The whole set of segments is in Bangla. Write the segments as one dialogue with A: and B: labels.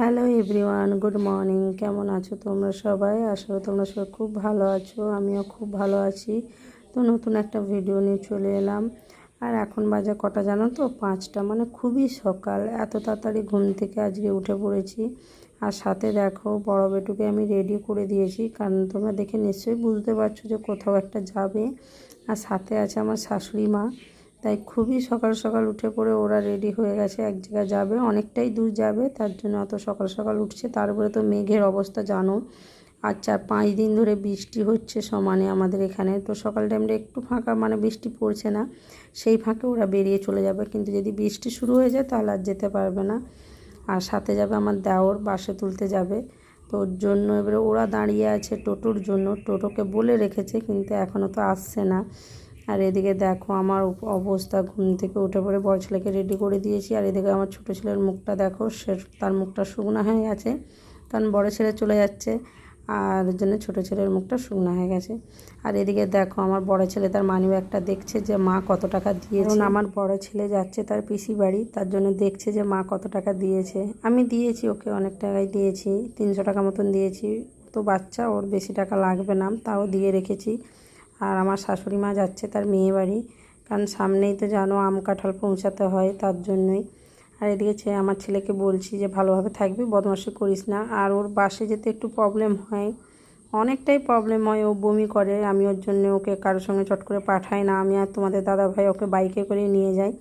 A: হ্যালো এভরিওয়ান গুড মর্নিং কেমন আছো তোমরা সবাই? আসলে তোমরা সবাই খুব ভালো আছো। আমিও খুব ভালো আছি। তো নতুন একটা ভিডিও নিয়ে চলে এলাম। আর এখন বাজে কটা জানো তো? পাঁচটা। মানে খুবই সকাল। এত তাড়াতাড়ি ঘুম থেকে আজকে উঠে পড়েছি। আর সাথে দেখো, বড় বেটুকে আমি রেডি করে দিয়েছি। কারণ তোমরা দেখে নিশ্চয়ই বুঝতে পারছ যে কোথাও একটা যাবে। আর সাথে আছে আমার শাশুড়ি মা। তাই খুবই সকাল সকাল উঠে পড়ে ওরা রেডি হয়ে গেছে, এক জায়গায় যাবে, অনেকটাই দূর যাবে, তার জন্য অত সকাল সকাল উঠছে তারপরে তো মেঘের অবস্থা জানো। আর চার পাঁচ দিন ধরে বৃষ্টি হচ্ছে সমানে আমাদের এখানে, তো সকাল টাইমটা একটু ফাঁকা মানে বৃষ্টি পড়ছে না, সেই ফাঁকে ওরা বেরিয়ে চলে যাবে, কিন্তু যদি বৃষ্টি শুরু হয়ে যায় তাহলে আর যেতে পারবে না। আর সাথে যাবে আমার দেওর, বাসে তুলতে যাবে, তো ওর জন্য এবারে ওরা দাঁড়িয়ে আছে টোটোর জন্য, টোটোকে বলে রেখেছে, কিন্তু এখনও তো আসছে না। আর এদিকে দেখো আমার অবস্থা, ঘুম থেকে উঠে পড়ে বড় ছেলেকে রেডি করে দিয়েছি। আর এদিকে আমার ছোটো ছেলের মুখটা দেখো, সে তার মুখটা শুকনো হয়ে গেছে, কারণ বড় ছেলে চলে যাচ্ছে। আর জন্য ছোটো ছেলের মুখটা শুকনো হয়ে গেছে। আর এদিকে দেখো আমার বড় ছেলে, তার মানি ব্যাগটা দেখছে যে মা কত টাকা দিয়েছে। আমার বড় ছেলে যাচ্ছে তার পিসি বাড়ি, তার জন্য দেখছে যে মা কত টাকা দিয়েছে। আমি দিয়েছি, ওকে অনেক টাকাই দিয়েছি, তিনশো টাকা মতন দিয়েছি। তো বাচ্চা, ওর বেশি টাকা লাগবে না, তাও দিয়ে রেখেছি। আর আমার শাশুড়ি মা যাচ্ছে তার মেয়ে বাড়ি। কারণ সামনেই তো জানো আম কাঁঠাল পৌঁছাতে হয় তার জন্যই। আর এদিকে আমার ছেলেকে বলছি যে, ভালোভাবে থাকবি, বদমাশি করিস না। আর ওর বাসে যেতে একটু প্রবলেম হয়। অনেকটাই প্রবলেম হয়, ও বমি করে। আমি ওর জন্য ওকে কারোর সঙ্গে চট করে পাঠাই না। আমি আর তোমাদের দাদা ভাই ওকে বাইকে করে নিয়ে যাই।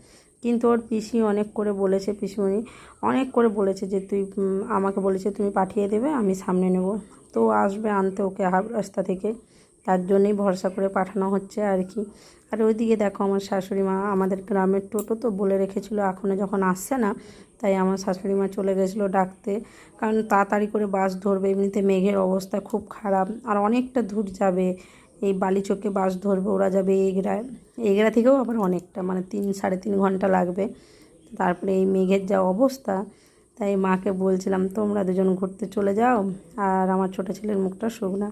A: কিন্তু ওর পিসি অনেক করে বলেছে, পিসিমণি অনেক করে বলেছে যে, তুই আমাকে বলেছে তুমি পাঠিয়ে দেবে, আমি সামনে নেব। তো আসবে আনতে ওকে হাফ রাস্তা থেকে। তার জন্যই ভরসা করে পাঠানো হচ্ছে আর কি। আর ওইদিকে দেখো আমার শাশুড়ি মা, আমাদের গ্রামের টোটো তো বলে রেখেছিলো এখনও যখন আসছে না, তাই আমার শাশুড়ি মা চলে গেছিল ডাকতে। কারণ তাড়াতাড়ি করে বাস ধরবে, এমনিতে মেঘের অবস্থা খুব খারাপ। আর অনেকটা দূর যাবে, এই বালিচকে বাস ধরবে, ওরা যাবে এগরায় এগরা থেকেও আবার অনেকটা মানে তিন, সাড়ে তিন ঘণ্টা লাগবে। তারপরে এই মেঘের যা অবস্থা, তাই মাকে বলছিলাম, তোমরা দুজন ঘুরতে চলে যাও, আর আমার ছোটো ছেলের মুখটা শুকনা।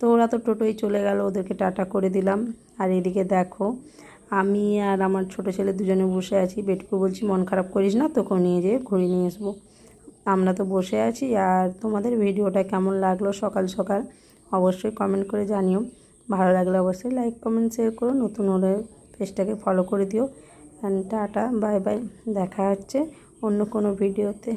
A: তো ওরা তো টোটোই চলে গেল, ওদেরকে টাটা করে দিলাম। আর এদিকে দেখো, আমি আর আমার ছোটো ছেলে দুজনে বসে আছি। বেটকু বলছি, মন খারাপ করিস না, তোকে নিয়ে যেয়ে ঘুরিয়ে নিয়ে আসব। আমরা তো বসে আছি। আর তোমাদের ভিডিওটা কেমন লাগল সকাল সকাল, অবশ্যই কমেন্ট করে জানিও। ভালো লাগলে অবশ্যই লাইক কমেন্ট শেয়ার করো। নতুন হলে পেজটাকে ফলো করে দিও। অ্যান্ড টাটা বাই বাই দেখা হচ্ছে অন্য কোনো ভিডিওতে।